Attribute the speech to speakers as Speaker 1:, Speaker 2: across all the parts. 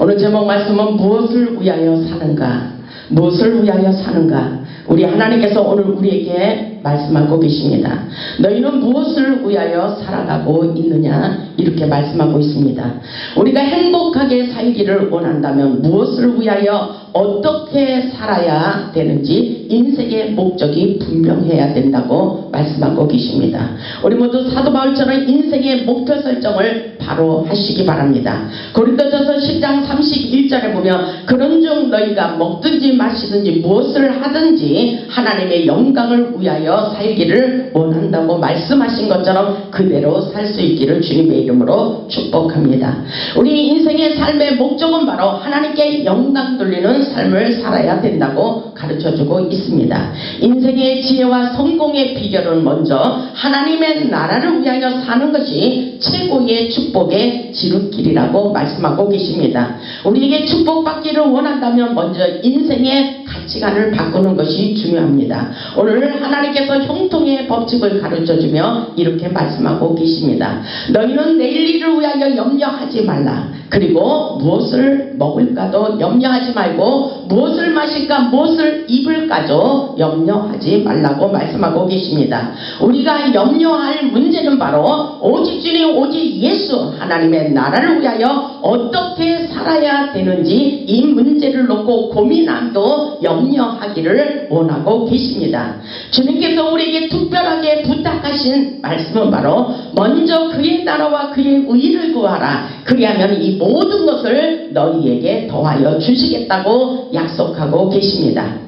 Speaker 1: 오늘 제목 말씀은 무엇을 위하여 사는가? 무엇을 위하여 사는가? 우리 하나님께서 오늘 우리에게 말씀하고 계십니다. 너희는 무엇을 위하여 살아가고 있느냐? 이렇게 말씀하고 있습니다. 우리가 행복하게 살기를 원한다면 무엇을 위하여 어떻게 살아야 되는지 인생의 목적이 분명해야 된다고 말씀하고 계십니다. 우리 모두 사도 바울처럼 인생의 목표 설정을 바로 하시기 바랍니다. 고린도전서 10장 31절에 보면 그런즉 너희가 먹든지 마시든지 무엇을 하든지 하나님의 영광을 위하여 살기를 원한다고 말씀하신 것처럼 그대로 살 수 있기를 주님의 이름으로 축복합니다. 우리 인생의 삶의 목적은 바로 하나님께 영광 돌리는 삶을 살아야 된다고 가르쳐 주고 있습니다. 인생의 지혜와 성공의 비결은 먼저 하나님의 나라를 위하여 사는 것이 최고의 축복의 지름길이라고 말씀하고 계십니다. 우리에게 축복받기를 원한다면 먼저 인생의 가치관을 바꾸는 것이 중요합니다. 오늘 하나님께서 형통의 법칙을 가르쳐 주며 이렇게 말씀하고 계십니다. 너희는 내일 일을 위하여 염려하지 말라. 그리고 무엇을 먹을까도 염려하지 말고 무엇을 마실까 무엇을 입을까도 염려하지 말라고 말씀하고 계십니다. 우리가 염려할 문제는 바로 오직 주님 오직 예수 하나님의 나라를 위하여 어떻게 살아야 되는지 이 문제를 놓고 고민함도 염려하기를 원하고 계십니다. 주님께서 우리에게 특별하게 부탁하신 말씀은 바로 먼저 그의 나라와 그의 의를 구하라. 그리하면 이 모든 것을 너희에게 더하여 주시겠다고 약속하고 계십니다.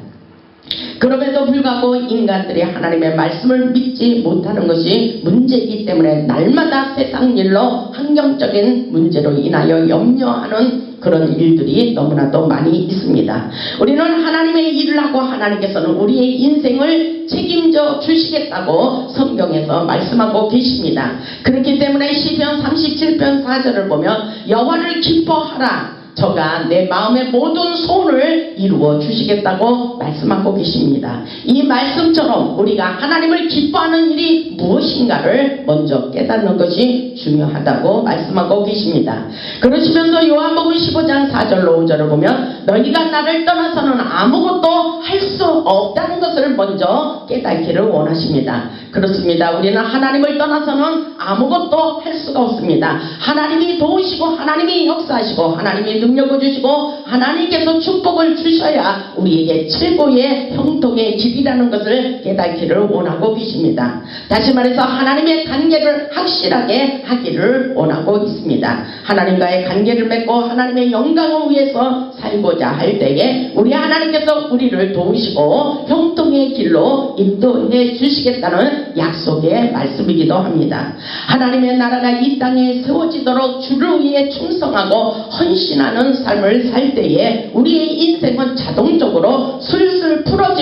Speaker 1: 그럼에도 불구하고 인간들이 하나님의 말씀을 믿지 못하는 것이 문제이기 때문에 날마다 세상 일로 환경적인 문제로 인하여 염려하는 그런 일들이 너무나도 많이 있습니다. 우리는 하나님의 일을 하고 하나님께서는 우리의 인생을 책임져 주시겠다고 성경에서 말씀하고 계십니다. 그렇기 때문에 시편 37편 4절을 보면 여호와를 기뻐하라 저가 내 마음의 모든 소원을 이루어 주시겠다고 말씀하고 계십니다. 이 말씀처럼 우리가 하나님을 기뻐하는 일이 무엇인가를 먼저 깨닫는 것이 중요하다고 말씀하고 계십니다. 그러시면서 요한복음 15장 4절로 5절을 보면 너희가 나를 떠나서는 아무것도 할 수 없다는 것을 먼저 깨닫기를 원하십니다. 그렇습니다. 우리는 하나님을 떠나서는 아무것도 할 수가 없습니다. 하나님이 도우시고 하나님이 역사하시고 하나님이 능력을 주시고 하나님께서 축복을 주셔야 우리에게 최고의 형통의 길이라는 것을 깨닫기를 원하고 계십니다. 다시 말해서 하나님의 관계를 확실하게 하기를 원하고 있습니다. 하나님과의 관계를 맺고 하나님의 영광을 위해서 살고자 할 때에 우리 하나님께서 우리를 도우시고 형통의 길로 인도해 주시겠다는 약속의 말씀이기도 합니다. 하나님의 나라가 이 땅에 세워지도록 주를 위해 충성하고 헌신하는 삶을 살 때에 우리의 인생은 자동적으로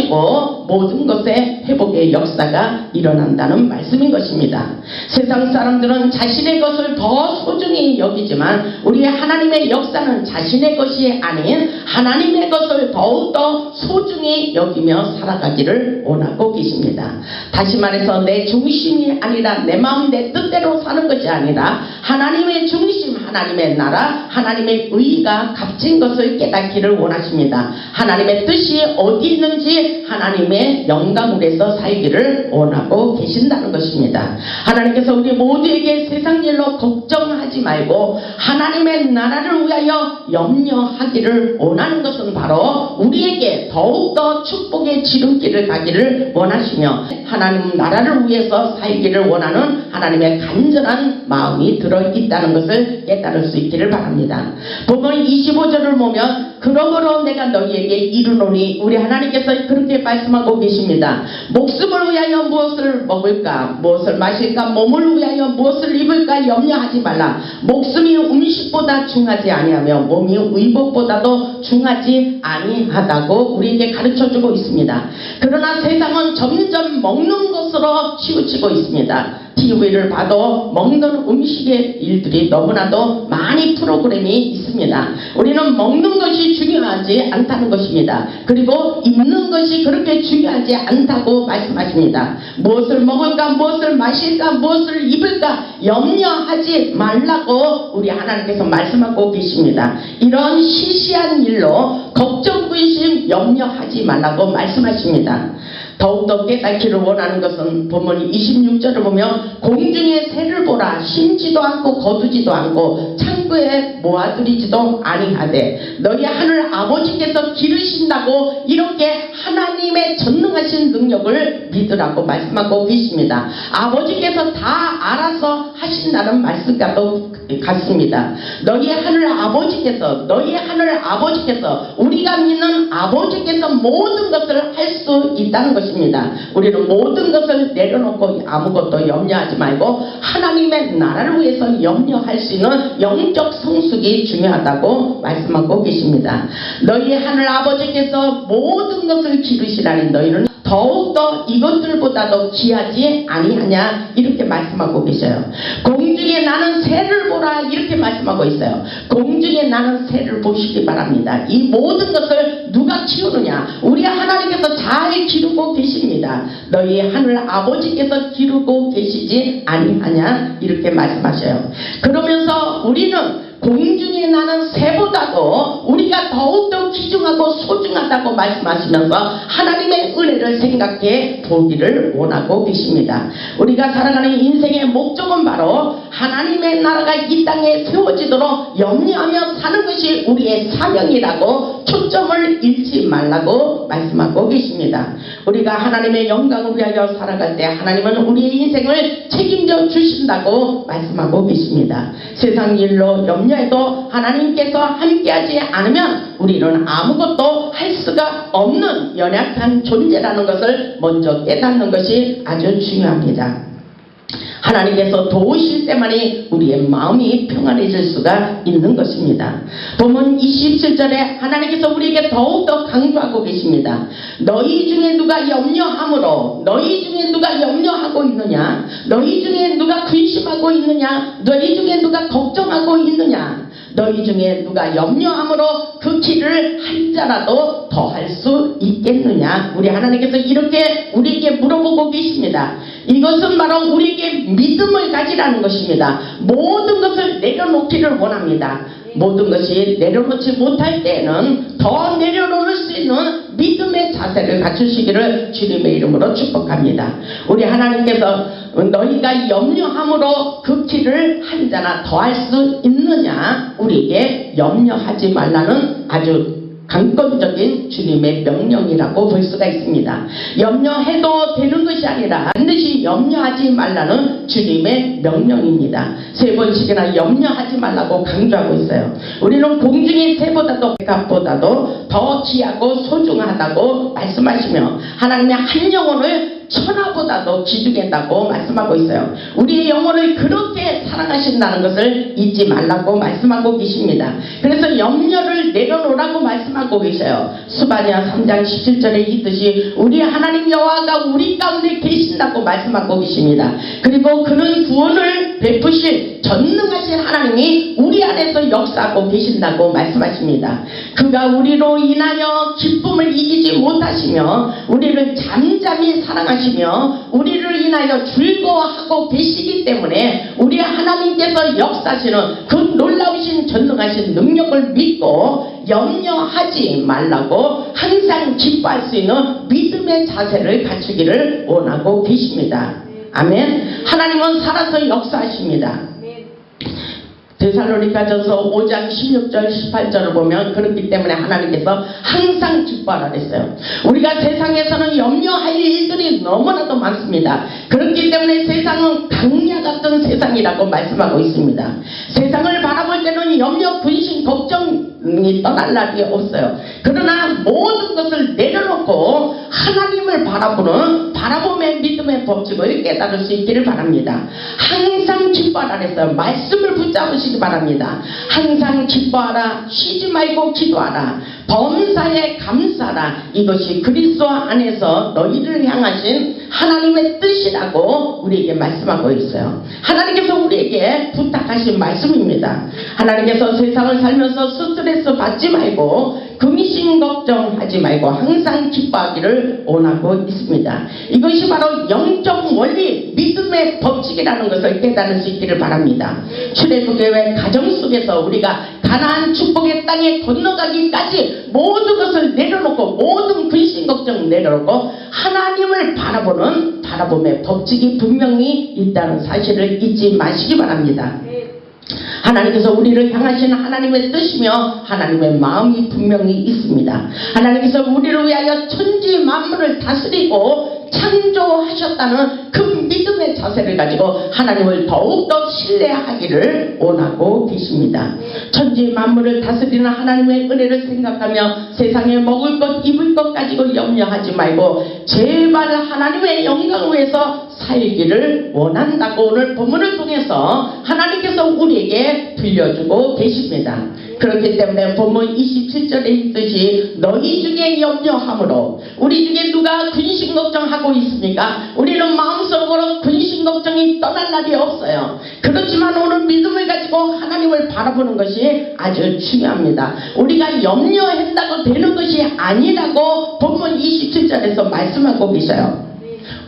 Speaker 1: 풀어지고 모든 것에 회복의 역사가 일어난다는 말씀인 것입니다. 세상 사람들은 자신의 것을 더 소중히 여기지만 우리 하나님의 역사는 자신의 것이 아닌 하나님의 것을 더욱더 소중히 여기며 살아가기를 원하고 계십니다. 다시 말해서 내 중심이 아니라 내 마음 내 뜻대로 사는 것이 아니라 하나님의 중심 하나님의 나라 하나님의 의가 값진 것을 깨닫기를 원하십니다. 하나님의 뜻이 어디 있는지 하나님의 영광을 해서 살기를 원하고 계신다는 것입니다. 하나님께서 우리 모두에게 세상 일로 걱정하지 말고 하나님의 나라를 위하여 염려하기를 원하는 것은 바로 우리에게 더욱더 축복의 지름길을 가기를 원하시며 하나님 나라를 위해서 살기를 원하는 하나님의 간절한 마음이 들어있다는 것을 깨달을 수 있기를 바랍니다. 본문 25절을 보면 그러므로 내가 너희에게 이르노니 우리 하나님께서 그렇게 말씀하고 계십니다. 목숨을 위하여 무엇을 먹을까 무엇을 마실까 몸을 위하여 무엇을 입을까 염려하지 말라. 목숨이 음식보다 중하지 아니하며 몸이 의복보다도 중하지 아니하다고 우리에게 가르쳐주고 있습니다. 그러나 세상은 점점 먹는 것으로 치우치고 있습니다. TV를 봐도 먹는 음식의 일들이 너무나도 많이 프로그램이 있습니다. 우리는 먹는 것이 중요하지 않다는 것입니다. 그리고 입는 것이 그렇게 중요하지 않다고 말씀하십니다. 무엇을 먹을까, 무엇을 마실까, 무엇을 입을까 염려하지 말라고 우리 하나님께서 말씀하고 계십니다. 이런 시시한 일로 걱정, 근심, 염려하지 말라고 말씀하십니다. 더욱더 깨닫기를 원하는 것은 본문 26절을 보면 공중의 새를 보라 심지도 않고 거두지도 않고 창고에 모아들이지도 아니하되 너희 하늘 아버지께서 기르신다고 이렇게 하나님의 전능하신 능력을 믿으라고 말씀하고 계십니다. 아버지께서 다 알아서 하신다는 말씀과도 같습니다. 너희 하늘 아버지께서 너희 하늘 아버지께서 우리가 믿는 아버지께서 모든 것을 할 수 있다는 것입니다. 우리는 모든 것을 내려놓고 아무것도 염려하지 말고 하나님의 나라를 위해서 염려할 수 있는 영적 성숙이 중요하다고 말씀하고 계십니다. 너희 하늘 아버지께서 모든 것을 기르시라니 너희는 더욱더 이것들보다도 귀하지 아니하냐 이렇게 말씀하고 계셔요. 공중에 나는 새를 보라 이렇게 말씀하고 있어요. 공중에 나는 새를 보시기 바랍니다. 이 모든 것을 누가 키우느냐? 우리 하나님께서 잘 기르고 계십니다. 너희 하늘 아버지께서 기르고 계시지 아니하냐 이렇게 말씀하셔요. 그러면서 우리는 공중에 나는 새보다도 우리가 더욱더 귀중하고 소중하다고 말씀하시면서 하나님의 은혜를 생각해 보기를 원하고 계십니다. 우리가 살아가는 인생의 목적은 바로 하나님의 나라가 이 땅에 세워지도록 염려하며 사는 것이 우리의 사명이라고 초점을 잃지 말라고 말씀하고 계십니다. 우리가 하나님의 영광을 위하여 살아갈 때 하나님은 우리의 인생을 책임져 주신다고 말씀하고 계십니다. 세상 일로 염려해도 하나님께서 함께하지 않으면 우리는 아무것도 할 수가 없는 연약한 존재라는 것을 먼저 깨닫는 것이 아주 중요합니다. 하나님께서 도우실 때만이 우리의 마음이 평안해질 수가 있는 것입니다. 본문 27절에 하나님께서 우리에게 더욱더 강조하고 계십니다. 너희 중에 누가 염려함으로 너희 중에 누가 염려하고 있느냐 너희 중에 누가 근심하고 있느냐 너희 중에 누가 걱정하고 있느냐 너희 중에 누가 염려함으로 그 길을 한 자라도 더 할 수 있겠느냐 우리 하나님께서 이렇게 우리에게 물어보고 계십니다. 이것은 바로 우리에게 믿음을 가지라는 것입니다. 모든 것을 내려놓기를 원합니다. 모든 것이 내려놓지 못할 때에는 더 내려놓을 수 있는 믿음의 자세를 갖추시기를 주님의 이름으로 축복합니다. 우리 하나님께서 너희가 염려함으로 그 길을 한 자나 더할 수 있느냐 우리에게 염려하지 말라는 아주 강권적인 주님의 명령이라고 볼 수가 있습니다. 염려해도 되는 것이 아니라 반드시 염려하지 말라는 주님의 명령입니다. 세 번씩이나 염려하지 말라고 강조하고 있어요. 우리는 공중의 새보다도 백합보다도 더 귀하고 소중하다고 말씀하시며 하나님의 한 영혼을 천하보다 도 기중했다고 말씀하고 있어요. 우리의 영혼을 그렇게 사랑하신다는 것을 잊지 말라고 말씀하고 계십니다. 그래서 염려를 내려놓으라고 말씀하고 계셔요. 수바냐 3장 17절에 있듯이 우리 하나님 여호와가 우리 가운데 계신다고 말씀하고 계십니다. 그리고 그는 구원을 베푸실 전능하신 하나님이 우리 안에서 역사하고 계신다고 말씀하십니다. 그가 우리로 인하여 기쁨을 이기지 못하시며 우리를 잠잠히 사랑하시 며 우리를 인하여 즐거워하고 계시기 때문에 우리 하나님께서 역사하시는 그 놀라우신 전능하신 능력을 믿고 염려하지 말라고 항상 기뻐할 수 있는 믿음의 자세를 갖추기를 원하고 계십니다. 아멘. 하나님은 살아서 역사하십니다. 데살로니가전서 5장 16절 18절을 보면 그렇기 때문에 하나님께서 항상 기뻐하라 그랬어요. 우리가 세상에서는 염려할 일들이 너무나도 많습니다. 그렇기 때문에 세상은 강야 같은 세상이라고 말씀하고 있습니다. 세상을 바라볼 때는 염려, 분심, 걱정이 떠날 날이 없어요. 그러나 모든 것을 내려놓고 하나님을 바라보는 바라봄의 믿음의 법칙을 깨달을 수 있기를 바랍니다. 항상 기뻐하라 그랬어요. 말씀을 붙잡으시기 바랍니다. 항상 기뻐하라. 쉬지 말고 기도하라. 범사에 감사라 이것이 그리스도 안에서 너희를 향하신 하나님의 뜻이라고 우리에게 말씀하고 있어요. 하나님께서 우리에게 부탁하신 말씀입니다. 하나님께서 세상을 살면서 스트레스 받지 말고 근심 걱정하지 말고 항상 기뻐하기를 원하고 있습니다. 이것이 바로 영적 원리 믿음의 법칙이라는 것을 깨달을 수 있기를 바랍니다. 출애굽의 가정 속에서 우리가 가나안 축복의 땅에 건너가기까지 모든 것을 내려놓고 모든 근심 걱정 내려놓고 하나님을 바라보는 바라봄의 법칙이 분명히 있다는 사실을 잊지 마시기 바랍니다. 하나님께서 우리를 향하신 하나님의 뜻이며 하나님의 마음이 분명히 있습니다. 하나님께서 우리를 위하여 천지 만물을 다스리고 창조하셨다는 그 믿음의 자세를 가지고 하나님을 더욱더 신뢰하기를 원하고 계십니다. 천지 만물을 다스리는 하나님의 은혜를 생각하며 세상에 먹을 것 입을 것 가지고 염려하지 말고 제발 하나님의 영광을 위해서 살기를 원한다고 오늘 본문을 통해서 하나님께서 우리에게 들려주고 계십니다. 그렇기 때문에 본문 27절에 있듯이 너희 중에 염려함으로 우리 중에 누가 근심 걱정하고 있습니까? 우리는 마음속으로 근심 걱정이 떠날 날이 없어요. 그렇지만 오늘 믿음을 가지고 하나님을 바라보는 것이 아주 중요합니다. 우리가 염려한다고 되는 것이 아니라고 본문 27절에서 말씀하고 계셔요.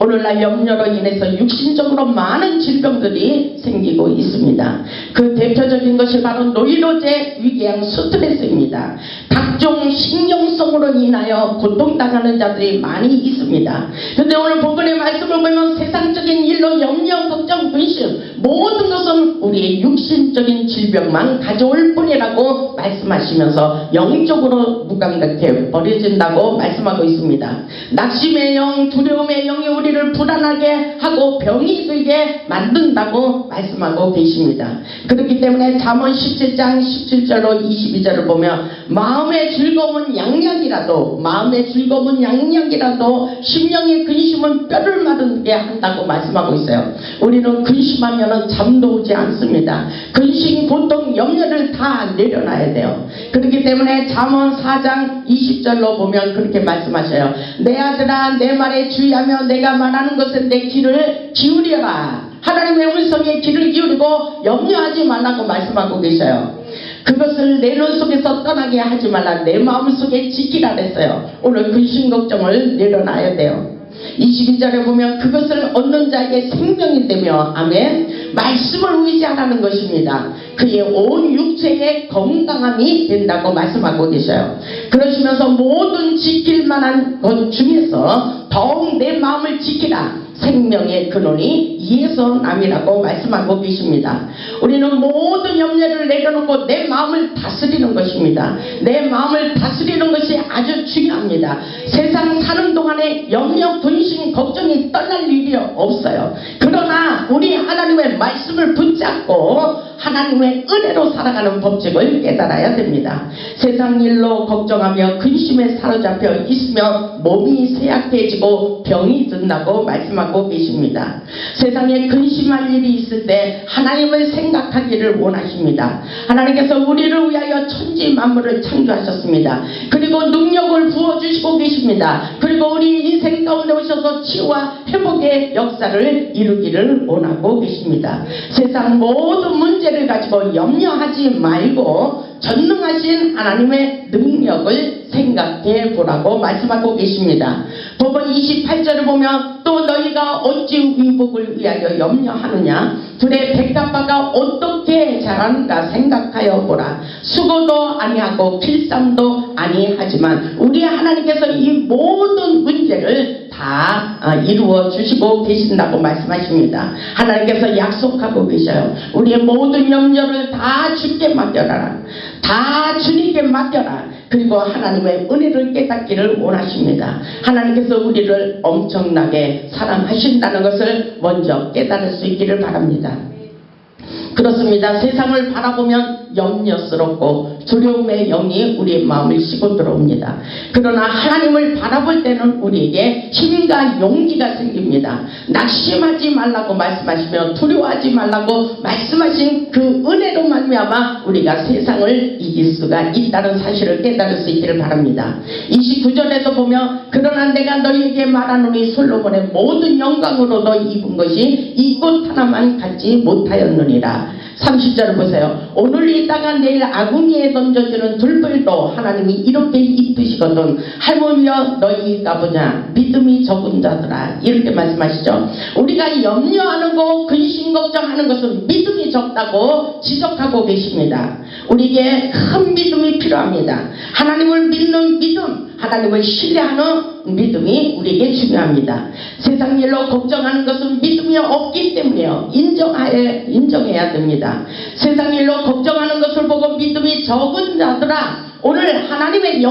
Speaker 1: 오늘날 염려로 인해서 육신적으로 많은 질병들이 생기고 있습니다. 그 대표적인 것이 바로 노이로제 위궤양 스트레스입니다. 각종 신경성으로 인하여 고통당하는 자들이 많이 있습니다. 근데 오늘 본문의 말씀을 보면 세상적인 일로 염려, 걱정, 근심 모든 것은 우리의 육신적인 질병만 가져올 뿐이라고 말씀하시면서 영적으로 무감각해 버려진다고 말씀하고 있습니다. 낙심의 영, 두려움의 영이 우리 를 불안하게 하고 병이 들게 만든다고 말씀하고 계십니다. 그렇기 때문에 잠언 17장 17절로 22절을 보면 마음의 즐거움은 양약이라도 마음의 즐거움은 양약이라도 심령의 근심은 뼈를 마르게 한다고 말씀하고 있어요. 우리는 근심하면 잠도 오지 않습니다. 근심, 고통, 염려를 다 내려놔야 돼요. 그렇기 때문에 잠언 4장 20절로 보면 그렇게 말씀하셔요. 내 아들아 내 말에 주의하며 내가 말하는 것에 내 귀를 기울여라. 하나님의 음성에 귀를 기울이고 염려하지 말라고 말씀하고 계셔요. 그것을 내 눈 속에서 떠나게 하지 말라. 내 마음 속에 지키라 그랬어요. 오늘 근심 걱정을 내려놔야 돼요. 22절에 보면 그것을 얻는 자에게 생명이 되며 아멘 말씀을 의지하라는 것입니다. 그의 온 육체의 건강함이 된다고 말씀하고 계셔요. 그러시면서 모든 지킬 만한 것 중에서 더욱 내 마음을 지키라. 생명의 근원이 이에서 남이라고 말씀하고 계십니다. 우리는 모든 염려를 내려놓고 내 마음을 다스리는 것입니다. 내 마음을 다스리는 것이 아주 중요합니다. 세상 사는 동안에 염려, 근심, 걱정이 떠날 일이 없어요. 그러나 우리 하나님의 말씀을 붙잡고 하나님의 은혜로 살아가는 법칙을 깨달아야 됩니다. 세상 일로 걱정하며 근심에 사로잡혀 있으며 몸이 쇠약해지고 병이 든다고 말씀하고 계십니다. 세상에 근심할 일이 있을 때 하나님을 생각하기를 원하십니다. 하나님께서 우리를 위하여 천지 만물을 창조하셨습니다. 그리고 능력을 부어주시고 계십니다. 그리고 우리 인생 가운데 오셔서 치유와 회복의 역사를 이루기를 원하고 계십니다. 세상 모든 문제를 가지고 염려하지 말고 전능하신 하나님의 능력을 생각해 보라고 말씀하고 계십니다. 법은 28절을 보면 또 너희가 어찌 의복을 위하여 염려하느냐 둘의 백합화가 어떻게 자라는가 생각하여 보라 수고도 아니하고 필상도 아니하지만 우리 하나님께서 이 모든 문제를 다 아, 이루어 주시고 계신다고 말씀하십니다. 하나님께서 약속하고 계셔요. 우리의 모든 염려를 다 주께 맡겨라. 다 주님께 맡겨라. 그리고 하나님의 은혜를 깨닫기를 원하십니다. 하나님께서 우리를 엄청나게 사랑하신다는 것을 먼저 깨달을 수 있기를 바랍니다. 그렇습니다. 세상을 바라보면 염려스럽고 두려움의 영이 우리의 마음을 싣고 들어옵니다. 그러나 하나님을 바라볼 때는 우리에게 힘과 용기가 생깁니다. 낙심하지 말라고 말씀하시며 두려워하지 말라고 말씀하신 그 은혜로 말미암아 우리가 세상을 이길 수가 있다는 사실을 깨달을 수 있기를 바랍니다. 29절에서 보면 그러나 내가 너희에게 말하노니 솔로몬의 모든 영광으로도 입은 것이 이꽃 하나만 갖지 못하였느니라. 30절을 보세요. 오늘 있다가 내일 아궁이에 던져지는 둘불도 하나님이 이렇게 입으시거든. 할머니여 너희가 보냐 믿음이 적은 자들아 이렇게 말씀하시죠. 우리가 염려하는 거 근심 걱정하는 것은 믿음이 적다고 지적하고 계십니다. 우리에게 큰 믿음이 필요합니다. 하나님을 믿는 믿음 하나님을 신뢰하는 믿음이 우리에게 중요합니다. 세상 일로 걱정하는 것은 믿음이 없기 때문에요. 인정하에, 인정해야 됩니다. 세상 일로 걱정하는 것을 보고 믿음이 적은 자들아, 오늘 하나님의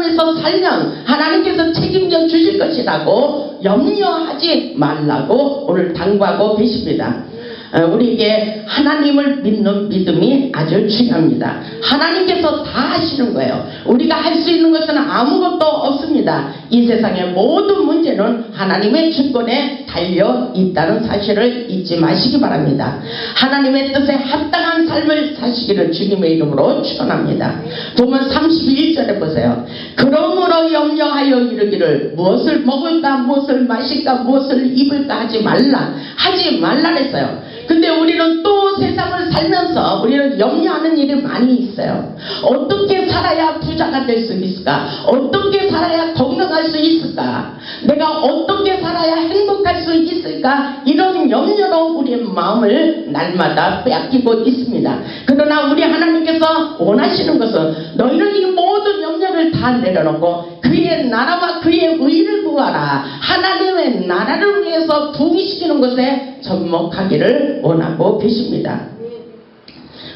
Speaker 1: 위해서 살면 하나님께서 책임져 주실 것이라고 염려하지 말라고 오늘 당부하고 계십니다. 어, 우리에게 하나님을 믿는 믿음이 아주 중요합니다. 하나님께서 다 하시는 거예요. 우리가 할 수 있는 것은 아무것도 없습니다. 이 세상의 모든 문제는 하나님의 주권에 달려 있다는 사실을 잊지 마시기 바랍니다. 하나님의 뜻에 합당한 삶을 사시기를 주님의 이름으로 축원합니다. 보면 31절에 보세요. 그러므로 염려하여 이르기를 무엇을 먹을까 무엇을 마실까 무엇을 입을까 하지 말라 하지 말라 했어요. 근데 우리는 또 세상을 살면서 우리는 염려하는 일이 많이 있어요. 어떻게 살아야 부자가 될 수 있을까? 어떻게 살아야 건강할 수 있을까? 내가 어떻게 살아야 행복할 수 있을까? 이런 염려로 우리의 마음을 날마다 빼앗기고 있습니다. 그러나 우리 하나님께서 원하시는 것은 너희는 이 모든 염려를 다 내려놓고 그의 나라와 그의 의를 구하라. 하나님의 나라를 위해서 부이시키는 것에 접목하기를 원하고 계십니다.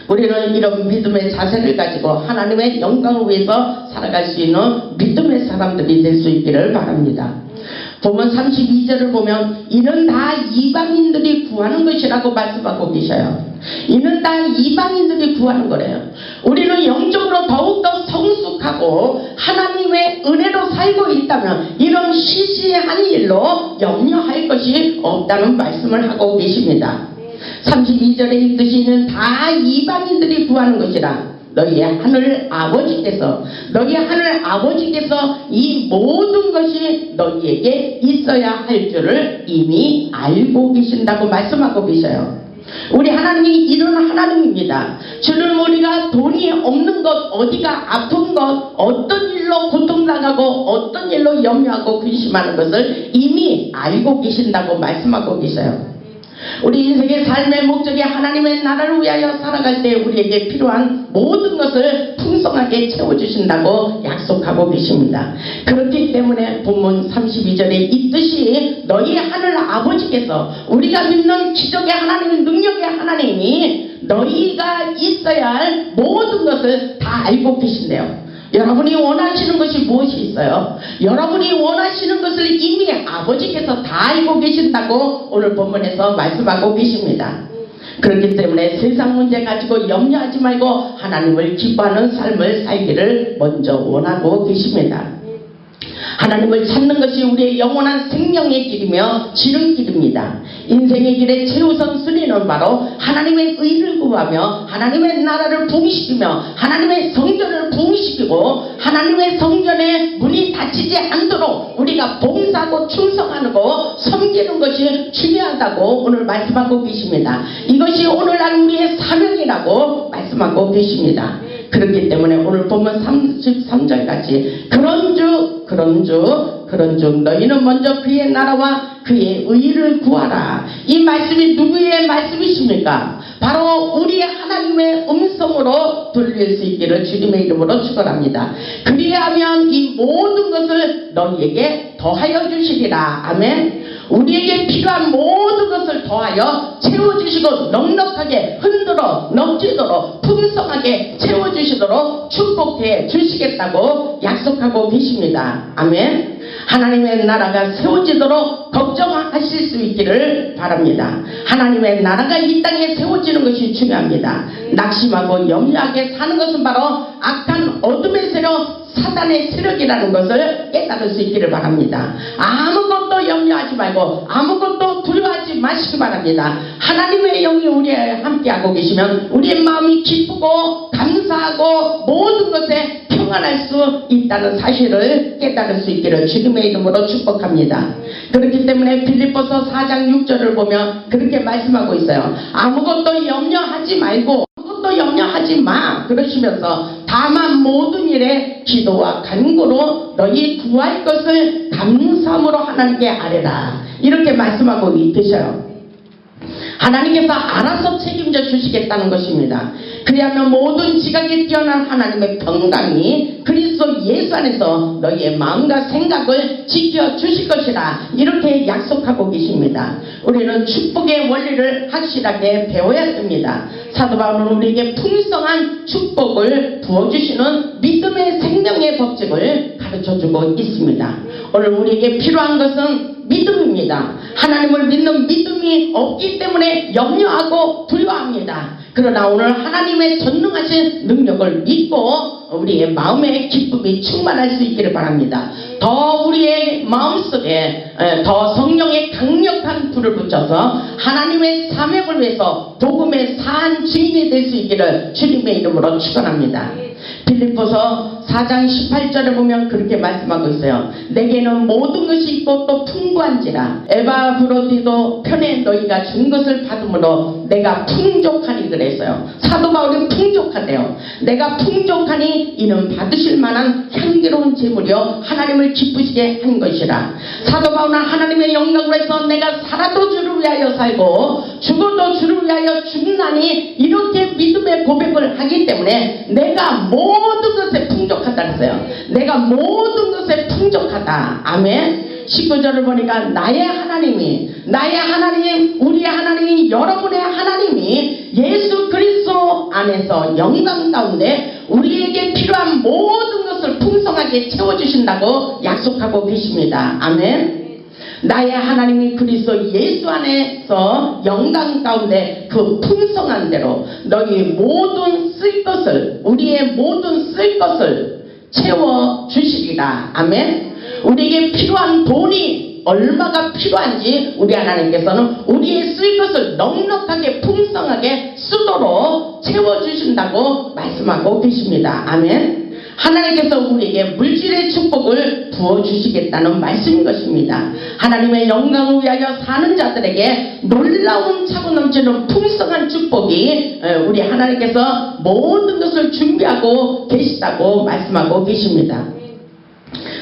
Speaker 1: 우리는 이런 믿음의 자세를 가지고 하나님의 영광을 위해서 살아갈 수 있는 믿음의 사람들이 될 수 있기를 바랍니다. 보면 32절을 보면 이는 다 이방인들이 구하는 것이라고 말씀하고 계셔요. 이는 다 이방인들이 구하는 거래요. 우리는 영적으로 더욱더 성숙하고 하나님의 은혜로 살고 있다면 이런 시시한 일로 염려할 것이 없다는 말씀을 하고 계십니다. 32절에 읽듯이 는 다 이방인들이 구하는 것이라 너희의 하늘 아버지께서 너희 하늘 아버지께서 이 모든 것이 너희에게 있어야 할 줄을 이미 알고 계신다고 말씀하고 계셔요. 우리 하나님이 이런 하나님입니다. 주는 우리가 돈이 없는 것, 어디가 아픈 것, 어떤 일로 고통당하고 어떤 일로 염려하고 근심하는 것을 이미 알고 계신다고 말씀하고 계셔요. 우리 인생의 삶의 목적이 하나님의 나라를 위하여 살아갈 때 우리에게 필요한 모든 것을 풍성하게 채워주신다고 약속하고 계십니다. 그렇기 때문에 본문 32절에 이 뜻이 너희 하늘 아버지께서 우리가 믿는 기적의 하나님, 능력의 하나님이 너희가 있어야 할 모든 것을 다 알고 계신대요. 여러분이 원하시는 것이 무엇이 있어요? 여러분이 원하시는 것을 이미 아버지께서 다 알고 계신다고 오늘 본문에서 말씀하고 계십니다. 그렇기 때문에 세상 문제 가지고 염려하지 말고 하나님을 기뻐하는 삶을 살기를 먼저 원하고 계십니다. 하나님을 찾는 것이 우리의 영원한 생명의 길이며 지름길입니다. 인생의 길의 최우선 순위는 바로 하나님의 의를 구하며 하나님의 나라를 부흥시키며 하나님의 성전을 부흥시키고 하나님의 성전의 문이 닫히지 않도록 우리가 봉사하고 충성하는 거 섬기는 것이 중요하다고 오늘 말씀하고 계십니다. 이것이 오늘날 우리의 사명이라고 말씀하고 계십니다. 그렇기 때문에 오늘 보면 33절까지 그런 주 그런 주 그런 주 너희는 먼저 그의 나라와 그의 의를 구하라 이 말씀이 누구의 말씀이십니까? 바로 우리 하나님의 음성으로 들릴 수 있기를 주님의 이름으로 축원합니다. 그리하면 이 모든 것을 너희에게 더하여 주시리라 아멘 우리에게 필요한 모든 것을 더하여 채워주시고 넉넉하게 흔들어 넘치도록 풍성하게 채워주시도록 축복해 주시겠다고 약속하고 계십니다. 아멘. 하나님의 나라가 세워지도록 걱정하실 수 있기를 바랍니다. 하나님의 나라가 이 땅에 세워지는 것이 중요합니다. 낙심하고 염려하게 사는 것은 바로 악한 어둠의 세력 사단의 세력이라는 것을 깨달을 수 있기를 바랍니다. 아무것도 염려하지 말고 아무것도 두려워하지 마시기 바랍니다. 하나님의 영이 우리에 함께하고 계시면 우리의 마음이 기쁘고 감사하고 모든 것에 평안할 수 있다는 사실을 깨달을 수 있기를 주님의 이름으로 축복합니다. 그렇기 때문에 빌립보서 4장 6절을 보면 그렇게 말씀하고 있어요. 아무것도 염려하지 말고 아 무것도 염려하지 마 그러시면서 다만 모든 일에 기도와 간구로 너희 구할 것을 감사함으로 하나님께 아뢰라 이렇게 말씀하고 있으셔요. 하나님께서 알아서 책임져 주시겠다는 것입니다. 그리하면 모든 지각에 뛰어난 하나님의 평강이 그리스도 예수 안에서 너희의 마음과 생각을 지켜 주실 것이라 이렇게 약속하고 계십니다. 우리는 축복의 원리를 확실하게 배워야 됩니다. 사도 바울은 우리에게 풍성한 축복을 부어주시는 믿음의 생명의 법칙을 가르쳐주고 있습니다. 오늘 우리에게 필요한 것은 믿음입니다. 하나님을 믿는 믿음이 없기 때문에 염려하고 두려워합니다. 그러나 오늘 하나님의 전능하신 능력을 믿고 우리의 마음에 기쁨이 충만할 수 있기를 바랍니다. 더 우리의 마음속에 에, 더 성령의 강력한 불을 붙여서 하나님의 사명을 위해서 복음의 사한 증인이 될 수 있기를 주님의 이름으로 축원합니다. 빌립보서 4장 18절에 보면 그렇게 말씀하고 있어요. 내게는 모든 것이 있고 또 풍부한지라 에바 브로디도 편에 너희가 준 것을 받음으로 내가 풍족하니 그랬어요. 사도 바울이 풍족하대요. 내가 풍족하니 이는 받으실 만한 향기로운 제물이요 하나님을 기쁘시게 한 것이라. 사도 바울은 하나님의 영광으로 해서 내가 살아도 주를 위하여 살고 죽어도 주를 위하여 죽나니 이렇게 믿음의 고백을 하기 때문에 내가 모든 것에 풍족 하다 그랬어요. 내가 모든 것에 풍족하다. 아멘. 19절을 보니까 나의 하나님이 나의 하나님 우리의 하나님이 여러분의 하나님이 예수 그리스도 안에서 영광 가운데 우리에게 필요한 모든 것을 풍성하게 채워주신다고 약속하고 계십니다. 아멘. 나의 하나님이 그리스도 예수 안에서 영광 가운데 그 풍성한 대로 너희 모든 쓸 것을 우리의 모든 쓸 것을 채워 주시리라. 아멘. 우리에게 필요한 돈이 얼마가 필요한지 우리 하나님께서는 우리의 쓸 것을 넉넉하게 풍성하게 쓰도록 채워 주신다고 말씀하고 계십니다. 아멘. 하나님께서 우리에게 물질의 축복을 부어주시겠다는 말씀인 것입니다. 하나님의 영광을 위하여 사는 자들에게 놀라운 차고 넘치는 풍성한 축복이 어, 우리 하나님께서 모든 것을 준비하고 계시다고 말씀하고 계십니다.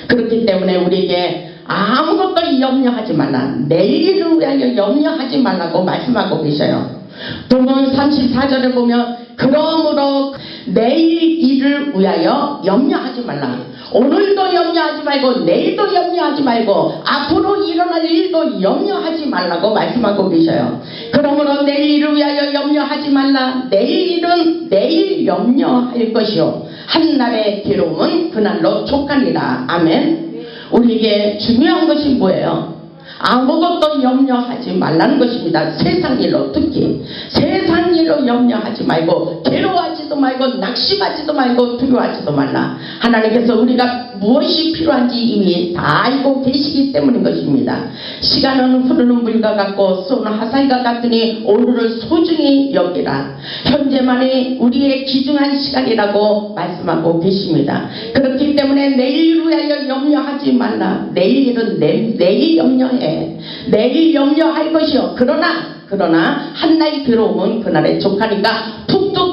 Speaker 1: 그렇기 때문에 우리에게 아무것도 염려하지 말라. 내일을 위하여 염려하지 말라고 말씀하고 계셔요. 도문 34절에 보면 그러므로 내일 일을 위하여 염려하지 말라. 오늘도 염려하지 말고 내일도 염려하지 말고 앞으로 일어날 일도 염려하지 말라고 말씀하고 계셔요. 그러므로 내일 일을 위하여 염려하지 말라. 내일 일은 내일 염려할 것이요. 한날의 괴로움은 그날로 족하니라. 아멘. 우리에게 중요한 것이 뭐예요? 아무것도 염려하지 말라는 것입니다. 세상 일로 특히 세상 일로 염려하지 말고 괴로워하지도 말고 낙심하지도 말고 두려워하지도 말라. 하나님께서 우리가 무엇이 필요한지 이미 다 알고 계시기 때문인 것입니다. 시간은 흐르는 물과 같고 쏘는 화살과 같으니 오늘을 소중히 여기라. 현재만이 우리의 귀중한 시간이라고 말씀하고 계십니다. 그렇기 때문에 내일 위하여 염려하지 말라. 내일은 내, 내일 염려해. 내일 염려할 것이요. 그러나 그러나 한나의 괴로움은 그날의 족하니까 툭툭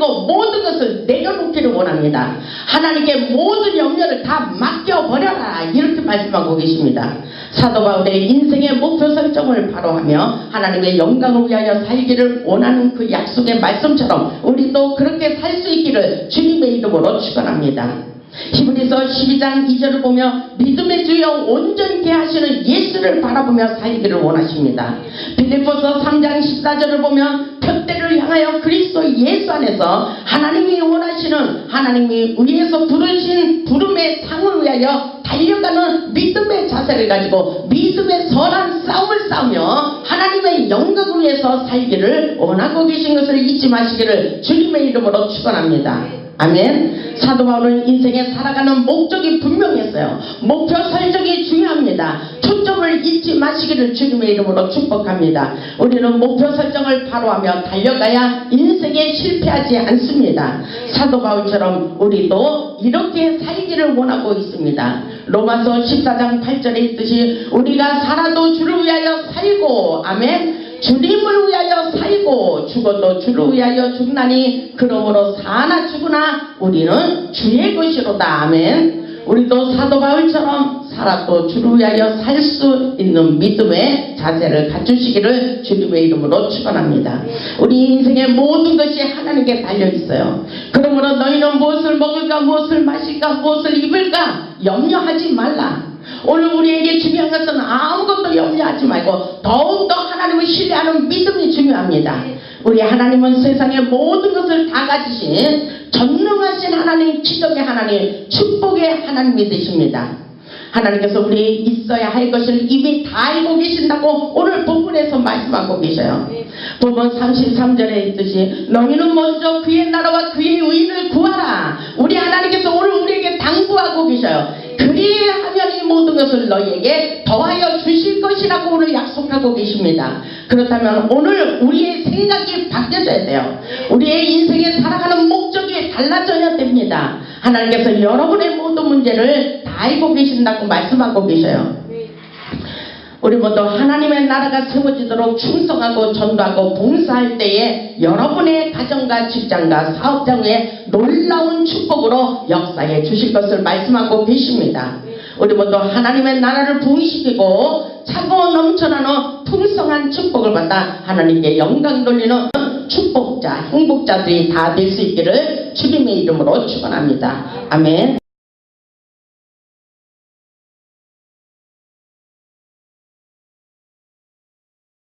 Speaker 1: 털어버리고 모든 것을 내려놓기를 원합니다. 하나님께 모든 염려를 다 맡겨버려라 이렇게 말씀하고 계십니다. 사도 바울의 인생의 목표 설정을 바로 하며 하나님의 영광을 위하여 살기를 원하는 그 약속의 말씀처럼 우리도 그렇게 살 수 있기를 주님의 이름으로 축원합니다. 히브리서 12장 2절을 보며 믿음의 주여 온전케 하시는 예수를 바라보며 살기를 원하십니다. 빌립보서 3장 14절을 보면 향하여 그리스도 예수 안에서 하나님이 원하시는 하나님이 위에서 부르신 부름의 상을 위하여 달려가는 믿 십자가를 가지고 믿음의 선한 싸움을 싸우며 하나님의 영광을 위해서 살기를 원하고 계신 것을 잊지 마시기를 주님의 이름으로 축원합니다. 아멘. 사도 바울은 인생에 살아가는 목적이 분명했어요. 목표 설정이 중요합니다. 초점을 잊지 마시기를 주님의 이름으로 축복합니다. 우리는 목표 설정을 바로하며 달려가야 인생에 실패하지 않습니다. 사도 바울처럼 우리도 이렇게 살기를 원하고 있습니다. 로마서 14장 8절에 있듯이 우리가 살아도 주를 위하여 살고 아멘. 주님을 위하여 살고 죽어도 주를 위하여 죽나니 그러므로 사나 죽으나 우리는 주의 것이로다. 아멘. 우리도 사도 바울처럼 살아도 주를 위하여 살 수 있는 믿음의 자세를 갖추시기를 주님의 이름으로 축원합니다. 우리 인생의 모든 것이 하나님께 달려 있어요. 그러므로 너희는 무엇을 먹을까 무엇을 마실까 무엇을 입을까 염려하지 말라 오늘 우리에게 중요한 것은 아무것도 염려하지 말고 더욱더 하나님을 신뢰하는 믿음이 중요합니다. 우리 하나님은 세상의 모든 것을 다 가지신 전능하신 하나님, 기적의 하나님, 축복의 하나님이 되십니다. 하나님께서 우리 있어야 할 것을 이미 다 알고 계신다고 오늘 본문에서 말씀하고 계셔요. 본문 33절에 있듯이 너희는 먼저 그의 나라와 그의 의인을 구하라. 우리 하나님께서 오늘 우리에게 당부하고 계셔요. 그리하면 이 모든 것을 너희에게 더하여 주실 것이라고 오늘 약속하고 계십니다. 그렇다면 오늘 우리의 생각이 바뀌어져야 돼요. 우리의 인생에 살아가는 목적이 달라져야 됩니다. 하나님께서 여러분의 모든 문제를 다 알고 계신다고 말씀하고 계셔요. 우리 모두 하나님의 나라가 세워지도록 충성하고 전도하고 봉사할 때에 여러분의 가정과 직장과 사업장에 놀라운 축복으로 역사해 주실 것을 말씀하고 계십니다. 우리 모두 하나님의 나라를 부흥시키고 차고 넘쳐나는 풍성한 축복을 받아 하나님께 영광 돌리는 축복자, 행복자들이 다 될 수 있기를 주님의 이름으로 축원합니다. 아멘.